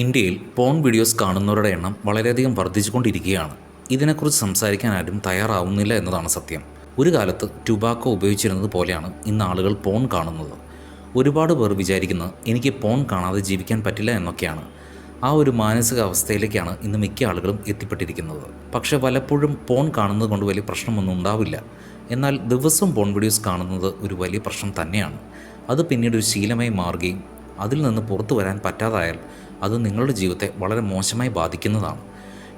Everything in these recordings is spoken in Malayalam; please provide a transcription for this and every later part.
ഇന്ത്യയിൽ പോൺ വീഡിയോസ് കാണുന്നവരുടെ എണ്ണം വളരെയധികം വർദ്ധിച്ചുകൊണ്ടിരിക്കുകയാണ്. ഇതിനെക്കുറിച്ച് സംസാരിക്കാൻ ആരും തയ്യാറാവുന്നില്ല എന്നതാണ് സത്യം. ഒരു കാലത്ത് ടുബാക്കോ ഉപയോഗിച്ചിരുന്നത് പോലെയാണ് ഇന്ന് ആളുകൾ പോൺ കാണുന്നത്. ഒരുപാട് പേർ വിചാരിക്കുന്നത് എനിക്ക് പോൺ കാണാതെ ജീവിക്കാൻ പറ്റില്ല എന്നൊക്കെയാണ്. ആ ഒരു മാനസികാവസ്ഥയിലേക്കാണ് ഇന്ന് മിക്ക ആളുകളും എത്തിപ്പെട്ടിരിക്കുന്നത്. പക്ഷേ പലപ്പോഴും പോൺ കാണുന്നത് കൊണ്ട് വലിയ പ്രശ്നമൊന്നും ഉണ്ടാവില്ല. എന്നാൽ ദിവസം പോൺ വീഡിയോസ് കാണുന്നത് ഒരു വലിയ പ്രശ്നം തന്നെയാണ്. അത് പിന്നീട് ഒരു ശീലമായി മാറുകയും അതിൽ നിന്ന് പുറത്തു വരാൻ പറ്റാതായാൽ അത് നിങ്ങളുടെ ജീവിതത്തെ വളരെ മോശമായി ബാധിക്കുന്നതാണ്.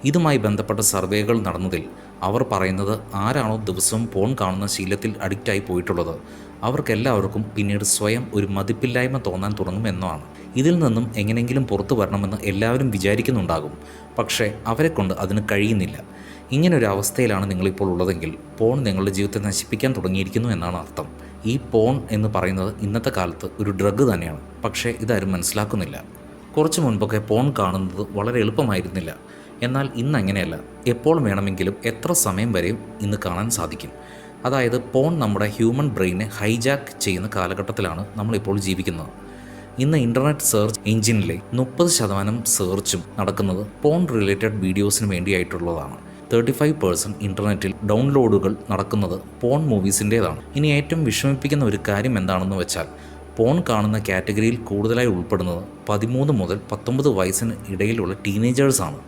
ഇതുമായി ബന്ധപ്പെട്ട സർവേകൾ നടന്നതിൽ അവർ പറയുന്നത് ആരാണോ ദിവസവും ഫോൺ കാണുന്ന ശീലത്തിൽ അഡിക്റ്റായി പോയിട്ടുള്ളത്. അവർക്കെല്ലാവർക്കും പിന്നീട് സ്വയം ഒരു മതിപ്പില്ലായ്മ തോന്നാൻ തുടങ്ങുമെന്നാണ്. ഇതിൽ നിന്നും എങ്ങനെയെങ്കിലും പുറത്തു വരണമെന്ന് എല്ലാവരും വിചാരിക്കുന്നുണ്ടാകും. പക്ഷേ അവരെക്കൊണ്ട് അതിന് കഴിയുന്നില്ല. ഇങ്ങനൊരു അവസ്ഥയിലാണ് നിങ്ങളിപ്പോൾ ഉള്ളതെങ്കിൽ പോൺ നിങ്ങളുടെ ജീവിതത്തെ നശിപ്പിക്കാൻ തുടങ്ങിയിരിക്കുന്നു എന്നാണ് അർത്ഥം. ഈ പോൺ എന്ന് പറയുന്നത് ഇന്നത്തെ കാലത്ത് ഒരു ഡ്രഗ് തന്നെയാണ്. പക്ഷേ ഇതാരും മനസ്സിലാക്കുന്നില്ല. കുറച്ച് മുൻപൊക്കെ ഫോൺ കാണുന്നത് വളരെ എളുപ്പമായിരുന്നില്ല. എന്നാൽ ഇന്ന് അങ്ങനെയല്ല. എപ്പോൾ വേണമെങ്കിലും എത്ര സമയം വരെയും ഇന്ന് കാണാൻ സാധിക്കും. അതായത് ഫോൺ നമ്മുടെ ഹ്യൂമൻ ബ്രെയിനെ ഹൈജാക്ക് ചെയ്യുന്ന കാലഘട്ടത്തിലാണ് നമ്മളിപ്പോൾ ജീവിക്കുന്നത്. ഇന്ന് ഇന്റർനെറ്റ് സെർച്ച് എഞ്ചിനിലെ മുപ്പത് ശതമാനം സെർച്ചും നടക്കുന്നത് ഫോൺ റിലേറ്റഡ് വീഡിയോസിന് വേണ്ടിയായിട്ടുള്ളതാണ്. തേർട്ടി ഫൈവ് പേഴ്സന്റ് ഇന്റർനെറ്റിൽ ഡൗൺലോഡുകൾ നടക്കുന്നത് ഫോൺ മൂവീസിന്റേതാണ്. ഇനി ഏറ്റവും വിഷമിപ്പിക്കുന്ന ഒരു കാര്യം എന്താണെന്ന് വെച്ചാൽ പോൺ കാണുന്ന കാറ്റഗറിയിൽ കൂടുതലായി ഉൾപ്പെടുന്നത് പതിമൂന്ന് മുതൽ പത്തൊമ്പത് വയസ്സിന് ഇടയിലുള്ള ടീനേജേഴ്സാണ്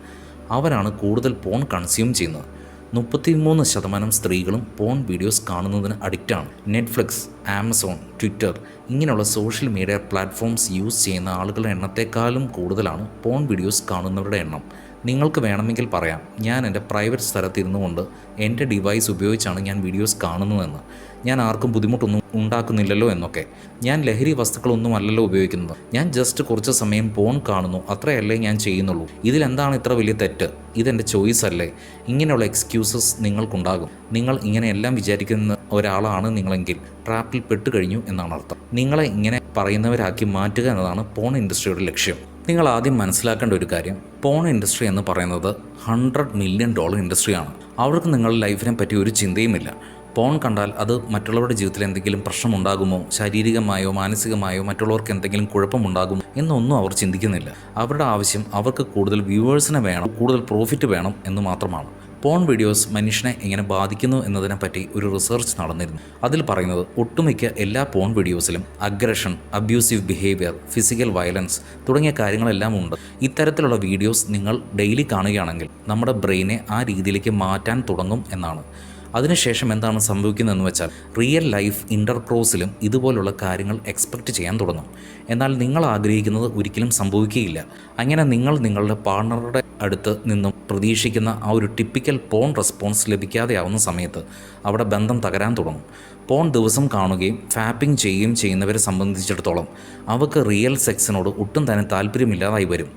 അവരാണ് കൂടുതൽ പോൺ കൺസ്യൂം ചെയ്യുന്നത്. മുപ്പത്തിമൂന്ന് ശതമാനം സ്ത്രീകളും പോൺ വീഡിയോസ് കാണുന്നതിന് അഡിക്റ്റാണ് നെറ്റ്ഫ്ലിക്സ് ആമസോൺ ട്വിറ്റർ ഇങ്ങനെയുള്ള സോഷ്യൽ മീഡിയ പ്ലാറ്റ്ഫോംസ് യൂസ് ചെയ്യുന്ന ആളുകളുടെ എണ്ണത്തെക്കാളും കൂടുതലാണ് പോൺ വീഡിയോസ് കാണുന്നവരുടെ എണ്ണം. നിങ്ങൾക്ക് വേണമെങ്കിൽ പറയാം. ഞാൻ എന്റെ പ്രൈവറ്റ് സ്ഥലത്തിരുന്നു കൊണ്ട് എന്റെ ഡിവൈസ് ഉപയോഗിച്ചാണ് ഞാൻ വീഡിയോസ് കാണുന്നതെന്ന്. ഞാൻ ആർക്കും ബുദ്ധിമുട്ടൊന്നും ഉണ്ടാക്കുന്നില്ലല്ലോ എന്നൊക്കെ. ഞാൻ ലഹരി വസ്തുക്കളൊന്നും അല്ലല്ലോ ഉപയോഗിക്കുന്നത്. ഞാൻ ജസ്റ്റ് കുറച്ച് സമയം ഫോൺ കാണുന്നു. അത്രയല്ലേ ഞാൻ ചെയ്യുന്നുള്ളൂ. ഇതിലെന്താണ് ഇത്ര വലിയ തെറ്റ്? ഇതെന്റെ ചോയ്സ് അല്ലേ? ഇങ്ങനെയുള്ള എക്സ്ക്യൂസസ് നിങ്ങൾക്കുണ്ടാകും. നിങ്ങൾ ഇങ്ങനെയെല്ലാം വിചാരിക്കുന്ന ഒരാളാണ് നിങ്ങളെങ്കിൽ ട്രാപ്പിൽ പെട്ടുകഴിഞ്ഞു എന്നാണ് അർത്ഥം. നിങ്ങളെ ഇങ്ങനെ പറയുന്നവരാക്കി മാറ്റുക എന്നതാണ് പോൺ ഇൻഡസ്ട്രിയുടെ ലക്ഷ്യം. നിങ്ങൾ ആദ്യം മനസ്സിലാക്കേണ്ട ഒരു കാര്യം. പോൺ ഇൻഡസ്ട്രി എന്ന് പറയുന്നത് ഹൺഡ്രഡ് മില്യൺ ഡോളർ ഇൻഡസ്ട്രിയാണ് അവർക്ക് നിങ്ങളുടെ ലൈഫിനെ പറ്റി ഒരു ചിന്തയുമില്ല. പോൺ കണ്ടാൽ അത് മറ്റുള്ളവരുടെ ജീവിതത്തിൽ എന്തെങ്കിലും പ്രശ്നമുണ്ടാകുമോ? ശാരീരികമായോ മാനസികമായോ മറ്റുള്ളവർക്ക് എന്തെങ്കിലും കുഴപ്പമുണ്ടാകുമോ? എന്നൊന്നും അവർ ചിന്തിക്കുന്നില്ല. അവരുടെ ആവശ്യം അവർക്ക് കൂടുതൽ വ്യൂവേഴ്സിനെ വേണം കൂടുതൽ പ്രോഫിറ്റ് വേണം എന്ന് മാത്രമാണ്. പോൺ വീഡിയോസ് മനുഷ്യനെ എങ്ങനെ ബാധിക്കുന്നു എന്നതിനെപ്പറ്റി ഒരു റിസർച്ച് നടന്നിരുന്നു. അതിൽ പറയുന്നത് ഒട്ടുമിക്ക എല്ലാ പോൺ വീഡിയോസിലും aggression abusive behaviour physical violence തുടങ്ങിയ കാര്യങ്ങളെല്ലാം ഉണ്ട്. ഇത്തരത്തിലുള്ള വീഡിയോസ് നിങ്ങൾ ഡെയിലി കാണുകയാണെങ്കിൽ നമ്മുടെ ബ്രെയിനെ ആ രീതിയിലേക്ക് മാറ്റാൻ തുടങ്ങും എന്നാണ്. അതിനുശേഷം എന്താണ് സംഭവിക്കുന്നതെന്ന് വെച്ചാൽ റിയൽ ലൈഫ് ഇന്റർക്രോസിലും ഇതുപോലുള്ള കാര്യങ്ങൾ എക്സ്പെക്റ്റ് ചെയ്യാൻ തുടങ്ങും. എന്നാൽ നിങ്ങൾ ആഗ്രഹിക്കുന്നത് ഒരിക്കലും സംഭവിക്കുകയില്ല. അങ്ങനെ നിങ്ങൾ നിങ്ങളുടെ പാർട്ണറുടെ അടുത്ത് നിന്നും പ്രതീക്ഷിക്കുന്ന ആ ഒരു ടിപ്പിക്കൽ പോൺ റെസ്പോൺസ് ലഭിക്കാതെയാവുന്ന സമയത്ത് അവിടെ ബന്ധം തകരാൻ തുടങ്ങും. പോൺ ദിവസം കാണുകയും ഫാപ്പിംഗ് ചെയ്യുകയും ചെയ്യുന്നവരെ സംബന്ധിച്ചിടത്തോളം അവർക്ക് റിയൽ സെക്സിനോട് ഒട്ടും തന്നെ താല്പര്യമില്ലാതായി വരും.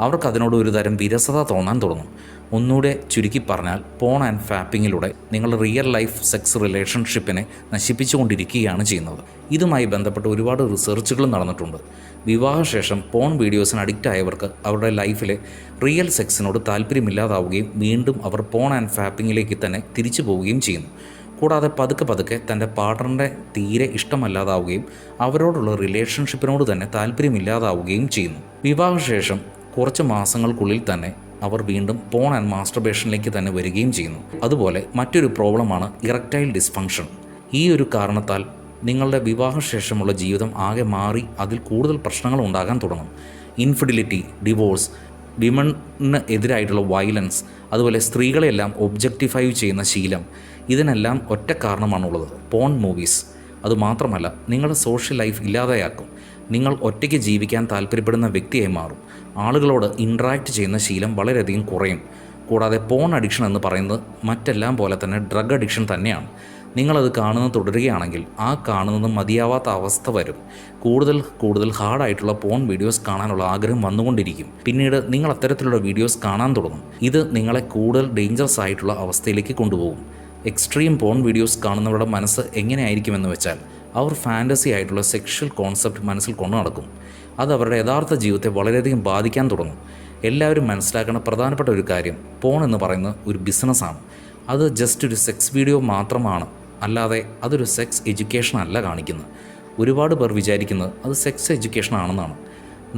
അവർക്ക് അതിനോട് ഒരു തരം വിരസത തോന്നാൻ തുടങ്ങും. ഒന്നുകൂടെ ചുരുക്കി പറഞ്ഞാൽ പോൺ ആൻഡ് ഫാപ്പിങ്ങിലൂടെ നിങ്ങൾ റിയൽ ലൈഫ് സെക്സ് റിലേഷൻഷിപ്പിനെ നശിപ്പിച്ചുകൊണ്ടിരിക്കുകയാണ് ചെയ്യുന്നത്. ഇതുമായി ബന്ധപ്പെട്ട് ഒരുപാട് റിസർച്ചുകൾ നടന്നിട്ടുണ്ട്. വിവാഹശേഷം പോൺ വീഡിയോസിന് അഡിക്റ്റ് ആയവർക്ക് അവരുടെ ലൈഫിലെ റിയൽ സെക്സിനോട് താല്പര്യമില്ലാതാവുകയും വീണ്ടും അവർ പോൺ ആൻഡ് ഫാപ്പിങ്ങിലേക്ക് തന്നെ തിരിച്ചു പോവുകയും ചെയ്യുന്നു. കൂടാതെ പതുക്കെ പതുക്കെ തന്റെ പാർട്ട്ണറിന്റെ തീരെ ഇഷ്ടമല്ലാതാവുകയും അവരോടുള്ള റിലേഷൻഷിപ്പിനോട് തന്നെ താല്പര്യമില്ലാതാവുകയും ചെയ്യുന്നു. വിവാഹശേഷം കുറച്ച് മാസങ്ങൾക്കുള്ളിൽ തന്നെ അവർ വീണ്ടും പോൺ ആൻഡ് മാസ്റ്റർബേഷനിലേക്ക് തന്നെ വരികയും ചെയ്യുന്നു. അതുപോലെ മറ്റൊരു പ്രോബ്ലമാണ് ഇറക്റ്റൈൽ ഡിസ്ഫങ്ഷൻ. ഈ ഒരു കാരണത്താൽ നിങ്ങളുടെ വിവാഹശേഷമുള്ള ജീവിതം ആകെ മാറി അതിൽ കൂടുതൽ പ്രശ്നങ്ങൾ ഉണ്ടാകാൻ തുടങ്ങും. ഇൻഫിഡിലിറ്റി ഡിവോഴ്സ് വിമണിന് എതിരായിട്ടുള്ള വയലൻസ് അതുപോലെ സ്ത്രീകളെല്ലാം ഒബ്ജക്റ്റിഫൈ ചെയ്യുന്ന ശീലം ഇതിനെല്ലാം ഒറ്റ കാരണമാണുള്ളത്. പോൺ മൂവീസ് അതുമാത്രമല്ല നിങ്ങളുടെ സോഷ്യൽ ലൈഫ് ഇല്ലാതെയാക്കും. നിങ്ങൾ ഒറ്റയ്ക്ക് ജീവിക്കാൻ താല്പര്യപ്പെടുന്ന വ്യക്തിയായി മാറും. ആളുകളോട് ഇൻട്രാക്ട് ചെയ്യുന്ന ശീലം വളരെയധികം കുറയും. കൂടാതെ പോൺ അഡിക്ഷൻ എന്ന് പറയുന്നത് മറ്റെല്ലാം പോലെ തന്നെ ഡ്രഗ് അഡിക്ഷൻ തന്നെയാണ്. നിങ്ങളത് കാണുന്നത് തുടരുകയാണെങ്കിൽ ആ കാണുന്നത് മതിയാവാത്ത അവസ്ഥ വരും. കൂടുതൽ കൂടുതൽ ഹാർഡായിട്ടുള്ള പോൺ വീഡിയോസ് കാണാനുള്ള ആഗ്രഹം വന്നുകൊണ്ടിരിക്കും. പിന്നീട് നിങ്ങൾ അത്തരത്തിലുള്ള വീഡിയോസ് കാണാൻ തുടങ്ങും. ഇത് നിങ്ങളെ കൂടുതൽ ഡേഞ്ചറസ് ആയിട്ടുള്ള അവസ്ഥയിലേക്ക് കൊണ്ടുപോകും. എക്സ്ട്രീം പോൺ വീഡിയോസ് കാണുന്നവരുടെ മനസ്സ് എങ്ങനെയായിരിക്കുമെന്ന് വെച്ചാൽ അവർ ഫാന്റസി ആയിട്ടുള്ള സെക്ഷൽ കോൺസെപ്റ്റ് മനസ്സിൽ കൊണ്ടു നടക്കും. അത് അവരുടെ യഥാർത്ഥ ജീവിതത്തെ വളരെയധികം ബാധിക്കാൻ തുടങ്ങും. എല്ലാവരും മനസ്സിലാക്കേണ്ട പ്രധാനപ്പെട്ട ഒരു കാര്യം പോൺ എന്ന് പറയുന്നത് ഒരു ബിസിനസ്സാണ് അത് ജസ്റ്റ് ഒരു സെക്സ് വീഡിയോ മാത്രമാണ്. അല്ലാതെ അതൊരു സെക്സ് എഡ്യൂക്കേഷൻ അല്ല കാണിക്കുന്നത്. ഒരുപാട് പേർ വിചാരിക്കുന്നത് അത് സെക്സ് എഡ്യൂക്കേഷൻ ആണെന്നാണ്.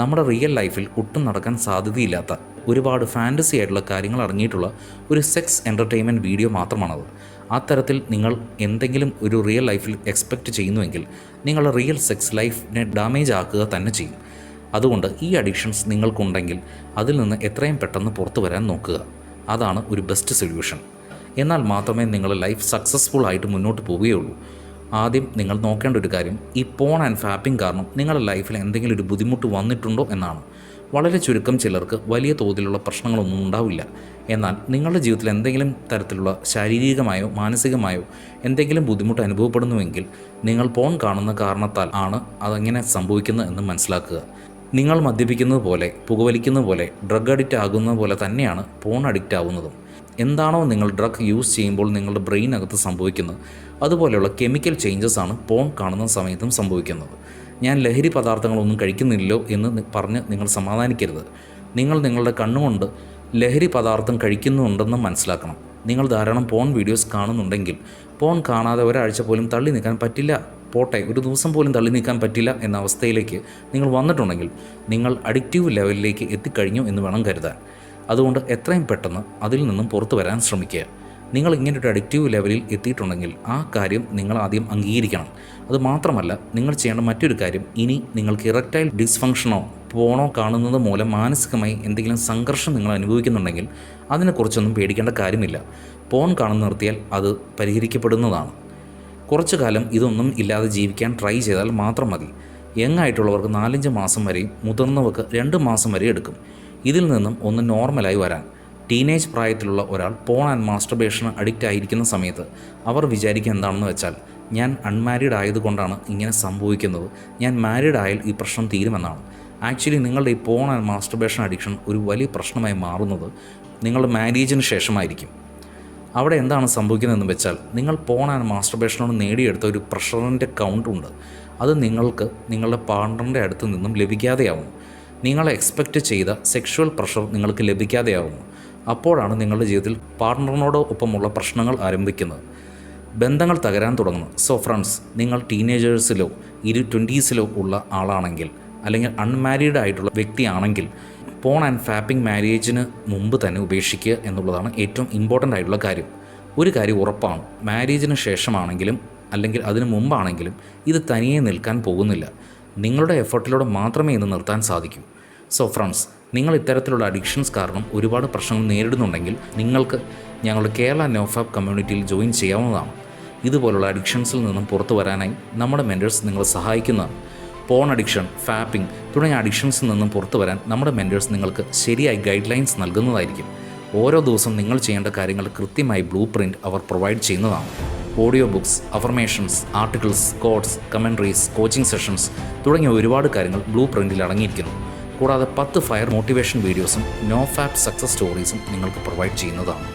നമ്മുടെ റിയൽ ലൈഫിൽ ഒട്ടും നടക്കാൻ സാധ്യതയില്ലാത്ത ഒരുപാട് ഫാന്റസി ആയിട്ടുള്ള കാര്യങ്ങൾ അടങ്ങിയിട്ടുള്ള ഒരു സെക്സ് എന്റർടൈൻമെന്റ് വീഡിയോ മാത്രമാണത്. അത്തരത്തിൽ നിങ്ങൾ എന്തെങ്കിലും ഒരു റിയൽ ലൈഫിൽ എക്സ്പെക്റ്റ് ചെയ്യുന്നുവെങ്കിൽ നിങ്ങളുടെ റിയൽ സെക്സ് ലൈഫിനെ ഡാമേജ് ആക്കുക തന്നെ ചെയ്യും. അതുകൊണ്ട് ഈ അഡിക്ഷൻസ് നിങ്ങൾക്കുണ്ടെങ്കിൽ അതിൽ നിന്ന് എത്രയും പെട്ടെന്ന് പുറത്തു വരാൻ നോക്കുക. അതാണ് ഒരു ബെസ്റ്റ് സൊല്യൂഷൻ എന്നാൽ മാത്രമേ നിങ്ങളുടെ ലൈഫ് സക്സസ്ഫുൾ ആയിട്ട് മുന്നോട്ട് പോവുകയുള്ളൂ. ആദ്യം നിങ്ങൾ നോക്കേണ്ട ഒരു കാര്യം ഈ പോൺ ആൻഡ് ഫാപ്പിംഗ് കാരണം നിങ്ങളുടെ ലൈഫിൽ എന്തെങ്കിലും ഒരു ബുദ്ധിമുട്ട് വന്നിട്ടുണ്ടോ എന്നാണ്. വളരെ ചുരുക്കം ചിലർക്ക് വലിയ തോതിലുള്ള പ്രശ്നങ്ങളൊന്നും ഉണ്ടാവില്ല. എന്നാൽ നിങ്ങളുടെ ജീവിതത്തിൽ എന്തെങ്കിലും തരത്തിലുള്ള ശാരീരികമായോ മാനസികമായോ എന്തെങ്കിലും ബുദ്ധിമുട്ട് അനുഭവപ്പെടുന്നുവെങ്കിൽ നിങ്ങൾ പോൺ കാണുന്ന കാരണത്താൽ ആണ് അതങ്ങനെ സംഭവിക്കുന്നത് എന്ന് മനസ്സിലാക്കുക. നിങ്ങൾ മദ്യപിക്കുന്നത് പോലെ പുകവലിക്കുന്നത് പോലെ ഡ്രഗ് അഡിക്റ്റ് ആകുന്ന പോലെ തന്നെയാണ് പോൺ അഡിക്റ്റ് ആവുന്നതും. എന്താണോ നിങ്ങൾ ഡ്രഗ് യൂസ് ചെയ്യുമ്പോൾ നിങ്ങളുടെ ബ്രെയിനകത്ത് സംഭവിക്കുന്നത്. അതുപോലെയുള്ള കെമിക്കൽ ചേഞ്ചസ് ആണ് പോൺ കാണുന്ന സമയത്തും സംഭവിക്കുന്നത്. ഞാൻ ലഹരി പദാർത്ഥങ്ങളൊന്നും കഴിക്കുന്നില്ലല്ലോ എന്ന് പറഞ്ഞ് നിങ്ങൾ സമാധാനിക്കരുത്. നിങ്ങൾ നിങ്ങളുടെ കണ്ണുകൊണ്ട് ലഹരി പദാർത്ഥം കഴിക്കുന്നുണ്ടെന്ന് മനസ്സിലാക്കണം. നിങ്ങൾ ധാരാളം പോൺ വീഡിയോസ് കാണുന്നുണ്ടെങ്കിൽ പോൺ കാണാതെ ഒരാഴ്ച പോലും തള്ളി നിൽക്കാൻ പറ്റില്ല. പോട്ടെ ഒരു ദിവസം പോലും തള്ളി നീക്കാൻ പറ്റില്ല എന്ന അവസ്ഥയിലേക്ക് നിങ്ങൾ വന്നിട്ടുണ്ടെങ്കിൽ നിങ്ങൾ അഡിക്റ്റീവ് ലെവലിലേക്ക് എത്തിക്കഴിഞ്ഞു എന്ന് വേണം കരുതാൻ. അതുകൊണ്ട് എത്രയും പെട്ടെന്ന് അതിൽ നിന്നും പുറത്തു വരാൻ ശ്രമിക്കുക. നിങ്ങൾ ഇങ്ങനെ ഒരു അഡിക്റ്റീവ് ലെവലിൽ എത്തിയിട്ടുണ്ടെങ്കിൽ ആ കാര്യം നിങ്ങൾ ആദ്യം അംഗീകരിക്കണം. അത് മാത്രമല്ല നിങ്ങൾ ചെയ്യേണ്ട മറ്റൊരു കാര്യം ഇനി നിങ്ങൾക്ക് ഇറക്റ്റൈൽ ഡിസ്ഫങ്ഷനോ പോണോ കാണുന്നത് മൂലം മാനസികമായി എന്തെങ്കിലും സംഘർഷം നിങ്ങൾ അനുഭവിക്കുന്നുണ്ടെങ്കിൽ അതിനെക്കുറിച്ചൊന്നും പേടിക്കേണ്ട കാര്യമില്ല. പോൺ കാണുന്ന നിർത്തിയാൽ അത് പരിഹരിക്കപ്പെടുന്നതാണ്. കുറച്ചു കാലം ഇതൊന്നും ഇല്ലാതെ ജീവിക്കാൻ ട്രൈ ചെയ്താൽ മാത്രം മതി. യങ് ആയിട്ടുള്ളവർക്ക് നാലഞ്ച് മാസം വരെയും മുതിർന്നവർക്ക് രണ്ട് മാസം വരെ എടുക്കും. ഇതിൽ നിന്നും ഒന്ന് നോർമലായി വരാൻ. ടീനേജ് പ്രായത്തിലുള്ള ഒരാൾ പോൺ ആൻഡ് മാസ്റ്റർബേഷന് അഡിക്റ്റ് ആയിരിക്കുന്ന സമയത്ത് അവർ വിചാരിക്കുക എന്താണെന്ന് വെച്ചാൽ ഞാൻ അൺമാരീഡ് ആയതുകൊണ്ടാണ് ഇങ്ങനെ സംഭവിക്കുന്നത്. ഞാൻ മാരീഡ് ആയാൽ ഈ പ്രശ്നം തീരുമെന്നാണ്. ആക്ച്വലി നിങ്ങളുടെ ഈ പോൺ ആൻഡ് മാസ്റ്റർബേഷൻ അഡിക്ഷൻ ഒരു വലിയ പ്രശ്നമായി മാറുന്നത് നിങ്ങളുടെ മാരേജിന് ശേഷമായിരിക്കും. അവിടെ എന്താണ് സംഭവിക്കുന്നതെന്ന് വെച്ചാൽ നിങ്ങൾ പോൺ ആൻഡ് മാസ്റ്റർബേഷനോട് നേടിയെടുത്ത ഒരു പ്രഷറിന്റെ കൗണ്ട് ഉണ്ട്. അത് നിങ്ങൾക്ക് നിങ്ങളുടെ പാർട്ണറിന്റെ അടുത്ത് നിന്നും ലഭിക്കാതെയാവും നിങ്ങൾ എക്സ്പെക്റ്റ് ചെയ്ത സെക്ഷുവൽ പ്രഷർ നിങ്ങൾക്ക് ലഭിക്കാതെയാവുന്നു. അപ്പോഴാണ് നിങ്ങളുടെ ജീവിതത്തിൽ പാർട്ട്ണറിനോട് ഒപ്പമുള്ള പ്രശ്നങ്ങൾ ആരംഭിക്കുന്നത്. ബന്ധങ്ങൾ തകരാൻ തുടങ്ങുന്നു. സോ ഫ്രണ്ട്സ് നിങ്ങൾ ടീനേജേഴ്സിലോ ഇരു ട്വന്റീസിലോ ഉള്ള ആളാണെങ്കിൽ അല്ലെങ്കിൽ അൺമാരീഡ് ആയിട്ടുള്ള വ്യക്തിയാണെങ്കിൽ പോൺ ആൻഡ് ഫാപ്പിംഗ് മാരേജിന് മുമ്പ് തന്നെ ഉപേക്ഷിക്കുക എന്നുള്ളതാണ് ഏറ്റവും ഇമ്പോർട്ടന്റ് ആയിട്ടുള്ള കാര്യം. ഒരു കാര്യം ഉറപ്പാണ്. മാരേജിന് ശേഷമാണെങ്കിലും അല്ലെങ്കിൽ അതിന് മുമ്പാണെങ്കിലും ഇത് തനിയെ നിൽക്കാൻ പോകുന്നില്ല. നിങ്ങളുടെ എഫർട്ടിലൂടെ മാത്രമേ ഇത് നിർത്താൻ സാധിക്കൂ. സോ ഫ്രണ്ട്സ് നിങ്ങൾ ഇത്തരത്തിലുള്ള അഡിക്ഷൻസ് കാരണം ഒരുപാട് പ്രശ്നങ്ങൾ നേരിടുന്നുണ്ടെങ്കിൽ നിങ്ങൾക്ക് ഞങ്ങളുടെ കേരള നോഫാബ് കമ്മ്യൂണിറ്റിയിൽ ജോയിൻ ചെയ്യാവുന്നതാണ്. ഇതുപോലുള്ള അഡിക്ഷൻസിൽ നിന്നും പുറത്തു വരാനായി നമ്മുടെ മെന്റേഴ്സ് നിങ്ങളെ സഹായിക്കുന്നതാണ്. പോൺ അഡിക്ഷൻ ഫാപ്പിംഗ് തുടങ്ങിയ അഡിക്ഷൻസിൽ നിന്നും പുറത്തു വരാൻ നമ്മുടെ മെന്റേഴ്സ് നിങ്ങൾക്ക് ശരിയായി ഗൈഡ് ലൈൻസ് നൽകുന്നതായിരിക്കും. ഓരോ ദിവസം നിങ്ങൾ ചെയ്യേണ്ട കാര്യങ്ങൾ കൃത്യമായി ബ്ലൂ പ്രിന്റ് അവർ പ്രൊവൈഡ് ചെയ്യുന്നതാണ്. Audio books affirmations articles quotes commentaries coaching sessions തുടങ്ങിയ ഒരുപാട് കാര്യങ്ങൾ ബ്ലൂ പ്രിന്റിൽ അടങ്ങിയിരിക്കുന്നു. കൂടാതെ പത്ത് ഫയർ മോട്ടിവേഷൻ വീഡിയോസും നോ ഫാപ്പ് സക്സസ് സ്റ്റോറീസും നിങ്ങൾക്ക് പ്രൊവൈഡ് ചെയ്യുന്നതാണ്.